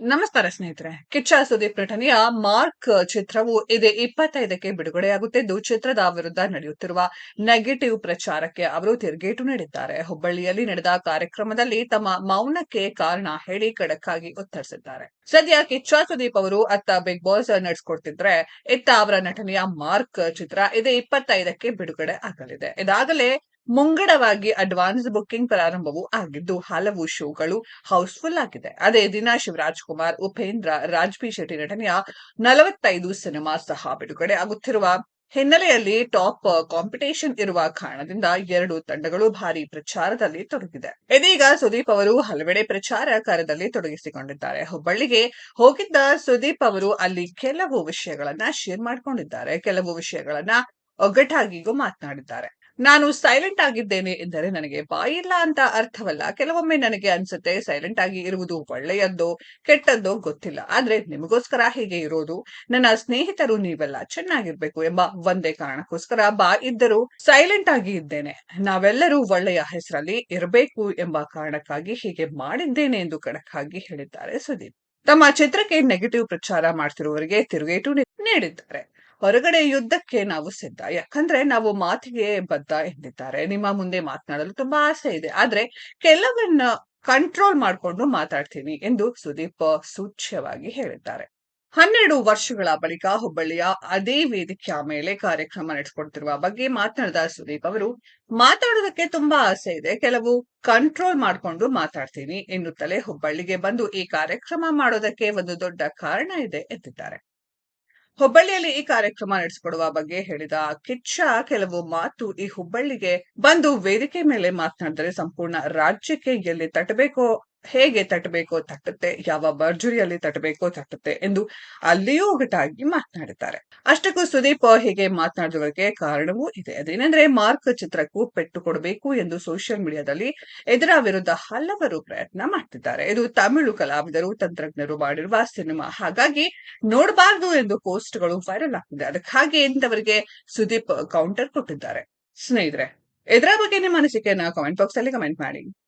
ನಮಸ್ಕಾರ ಸ್ನೇಹಿತರೆ. ಕಿಚ್ಚ ಸುದೀಪ್ ನಟನೆಯ ಮಾರ್ಕ್ ಚಿತ್ರವು ಇದೇ ಇಪ್ಪತ್ತೈದಕ್ಕೆ ಬಿಡುಗಡೆಯಾಗುತ್ತಿದ್ದು, ಚಿತ್ರದ ವಿರುದ್ಧ ನಡೆಯುತ್ತಿರುವ ನೆಗೆಟಿವ್ ಪ್ರಚಾರಕ್ಕೆ ಅವರು ತಿರುಗೇಟು ನೀಡಿದ್ದಾರೆ. ಹುಬ್ಬಳ್ಳಿಯಲ್ಲಿ ನಡೆದ ಕಾರ್ಯಕ್ರಮದಲ್ಲಿ ತಮ್ಮ ಮೌನಕ್ಕೆ ಕಾರಣ ಹೇಳಿ ಖಡಕ್ಕಾಗಿ ಉತ್ತರಿಸಿದ್ದಾರೆ. ಸದ್ಯ ಕಿಚ್ಚ ಸುದೀಪ್ ಅವರು ಅತ್ತ ಬಿಗ್ ಬಾಸ್ ನಡೆಸಿಕೊಡ್ತಿದ್ರೆ, ಇತ್ತ ಅವರ ನಟನೆಯ ಮಾರ್ಕ್ ಚಿತ್ರ ಇದೇ ಇಪ್ಪತ್ತೈದಕ್ಕೆ ಬಿಡುಗಡೆ ಆಗಲಿದೆ. ಇದಾಗಲೇ ಮುಂಗಡವಾಗಿ ಅಡ್ವಾನ್ಸ್ ಬುಕ್ಕಿಂಗ್ ಪ್ರಾರಂಭವೂ ಆಗಿದ್ದು, ಹಲವು ಶೋಗಳು ಹೌಸ್ಫುಲ್ ಆಗಿದೆ. ಅದೇ ದಿನ ಶಿವರಾಜ್ ಕುಮಾರ್, ಉಪೇಂದ್ರ ರಾಜ್ಪಿ ಶೆಟ್ಟಿ ನಟನೆಯ ನಲವತ್ತೈದು ಸಿನಿಮಾ ಸಹ ಬಿಡುಗಡೆ ಆಗುತ್ತಿರುವ ಹಿನ್ನೆಲೆಯಲ್ಲಿ ಟಾಪ್ ಕಾಂಪಿಟೇಷನ್ ಇರುವ ಕಾರಣದಿಂದ ಎರಡು ತಂಡಗಳು ಭಾರಿ ಪ್ರಚಾರದಲ್ಲಿ ತೊಡಗಿದೆ. ಇದೀಗ ಸುದೀಪ್ ಅವರು ಹಲವೆಡೆ ಪ್ರಚಾರ ಕಾರ್ಯದಲ್ಲಿ ತೊಡಗಿಸಿಕೊಂಡಿದ್ದಾರೆ. ಹುಬ್ಬಳ್ಳಿಗೆ ಹೋಗಿದ್ದ ಸುದೀಪ್ ಅವರು ಅಲ್ಲಿ ಕೆಲವು ವಿಷಯಗಳನ್ನ ಶೇರ್ ಮಾಡ್ಕೊಂಡಿದ್ದಾರೆ. ಕೆಲವು ವಿಷಯಗಳನ್ನ ಒಗ್ಗಟ್ಟಾಗಿಗೂ ಮಾತನಾಡಿದ್ದಾರೆ. ನಾನು ಸೈಲೆಂಟ್ ಆಗಿದ್ದೇನೆ ಎಂದರೆ ನನಗೆ ಬಾಯಿಲ್ಲ ಅಂತ ಅರ್ಥವಲ್ಲ. ಕೆಲವೊಮ್ಮೆ ನನಗೆ ಅನ್ಸುತ್ತೆ ಸೈಲೆಂಟ್ ಆಗಿ ಇರುವುದು ಒಳ್ಳೆಯದ್ದೋ ಕೆಟ್ಟದ್ದೋ ಗೊತ್ತಿಲ್ಲ. ಆದ್ರೆ ನಿಮಗೋಸ್ಕರ ಹೀಗೆ ಇರೋದು. ನನ್ನ ಸ್ನೇಹಿತರು ನೀವೆಲ್ಲ ಚೆನ್ನಾಗಿರ್ಬೇಕು ಎಂಬ ಒಂದೇ ಕಾರಣಕ್ಕೋಸ್ಕರ ಬಾ ಇದ್ದರೂ ಸೈಲೆಂಟ್ ಆಗಿ ಇದ್ದೇನೆ. ನಾವೆಲ್ಲರೂ ಒಳ್ಳೆಯ ಹೆಸರಲ್ಲಿ ಇರಬೇಕು ಎಂಬ ಕಾರಣಕ್ಕಾಗಿ ಹೀಗೆ ಮಾಡಿದ್ದೇನೆ ಎಂದು ಕಡಕ್ಕಾಗಿ ಹೇಳಿದ್ದಾರೆ ಸುದೀಪ್. ತಮ್ಮ ಚಿತ್ರಕ್ಕೆ ನೆಗೆಟಿವ್ ಪ್ರಚಾರ ಮಾಡ್ತಿರುವವರಿಗೆ ತಿರುಗೇಟು ನೀಡಿದ್ದಾರೆ. ಹೊರಗಡೆ ಯುದ್ಧಕ್ಕೆ ನಾವು ಸಿದ್ಧ. ಯಾಕಂದ್ರೆ ನಾವು ಮಾತಿಗೆ ಬದ್ಧ ಎಂದಿದ್ದಾರೆ. ನಿಮ್ಮ ಮುಂದೆ ಮಾತನಾಡಲು ತುಂಬಾ ಆಸೆ ಇದೆ. ಆದ್ರೆ ಕೆಲವನ್ನ ಕಂಟ್ರೋಲ್ ಮಾಡಿಕೊಂಡು ಮಾತಾಡ್ತೀನಿ ಎಂದು ಸುದೀಪ್ ಸೂಚ್ಯವಾಗಿ ಹೇಳಿದ್ದಾರೆ. ಹನ್ನೆರಡು ವರ್ಷಗಳ ಬಳಿಕ ಹುಬ್ಬಳ್ಳಿಯ ಅದೇ ವೇದಿಕೆಯ ಮೇಲೆ ಕಾರ್ಯಕ್ರಮ ನಡೆಸಿಕೊಡ್ತಿರುವ ಬಗ್ಗೆ ಮಾತನಾಡಿದ ಸುದೀಪ್ ಅವರು, ಮಾತಾಡೋದಕ್ಕೆ ತುಂಬಾ ಆಸೆ ಇದೆ. ಕೆಲವು ಕಂಟ್ರೋಲ್ ಮಾಡಿಕೊಂಡು ಮಾತಾಡ್ತೀನಿ ಎನ್ನುತ್ತಲೇ ಹುಬ್ಬಳ್ಳಿಗೆ ಬಂದು ಈ ಕಾರ್ಯಕ್ರಮ ಮಾಡೋದಕ್ಕೆ ಒಂದು ದೊಡ್ಡ ಕಾರಣ ಇದೆ ಎಂದಿದ್ದಾರೆ. ಹುಬ್ಬಳ್ಳಿಯಲ್ಲಿ ಈ ಕಾರ್ಯಕ್ರಮ ನಡೆಸಿಕೊಡುವ ಬಗ್ಗೆ ಹೇಳಿದ ಕಿಚ್ಚ ಕೆಲವು ಮಾತು ಈ ಹುಬ್ಬಳ್ಳಿಗೆ ಬಂದು ವೇದಿಕೆ ಮೇಲೆ ಮಾತನಾಡಿದರೆ ಸಂಪೂರ್ಣ ರಾಜ್ಯಕ್ಕೆ ಎಲ್ಲಿ ತಟ್ಟಬೇಕೋ ಹೇಗೆ ತಟ್ಟಬೇಕೋ ತಟ್ಟುತ್ತೆ, ಯಾವ ಭರ್ಜರಿಯಲ್ಲಿ ತಟ್ಟಬೇಕೋ ತಟ್ಟುತ್ತೆ ಎಂದು ಅಲ್ಲಿಯೂ ಒಗಟಾಗಿ ಮಾತನಾಡುತ್ತಾರೆ. ಅಷ್ಟಕ್ಕೂ ಸುದೀಪ್ ಹೀಗೆ ಮಾತನಾಡುವುದಕ್ಕೆ ಕಾರಣವೂ ಇದೆ. ಅದೇನೆಂದ್ರೆ ಮಾರ್ಕ್ ಚಿತ್ರಕ್ಕೂ ಪೆಟ್ಟು ಕೊಡಬೇಕು ಎಂದು ಸೋಷಿಯಲ್ ಮೀಡಿಯಾದಲ್ಲಿ ಇದರ ವಿರುದ್ಧ ಹಲವರು ಪ್ರಯತ್ನ ಮಾಡ್ತಿದ್ದಾರೆ. ಇದು ತಮಿಳು ಕಲಾವಿದರು, ತಂತ್ರಜ್ಞರು ಮಾಡಿರುವ ಸಿನಿಮಾ. ಹಾಗಾಗಿ ನೋಡಬಾರದು ಎಂದು ಪೋಸ್ಟ್ಗಳು ವೈರಲ್ ಆಗ್ತಿದೆ. ಅದಕ್ಕಾಗಿ ಇಂಥವರಿಗೆ ಸುದೀಪ್ ಕೌಂಟರ್ ಕೊಟ್ಟಿದ್ದಾರೆ. ಸ್ನೇಹಿತರೆ ಇದರ ಬಗ್ಗೆ ನಿಮ್ಮ ಅನಿಸಿಕೆಯನ್ನ ಕಾಮೆಂಟ್ ಬಾಕ್ಸ್ ಅಲ್ಲಿ ಕಮೆಂಟ್ ಮಾಡಿ.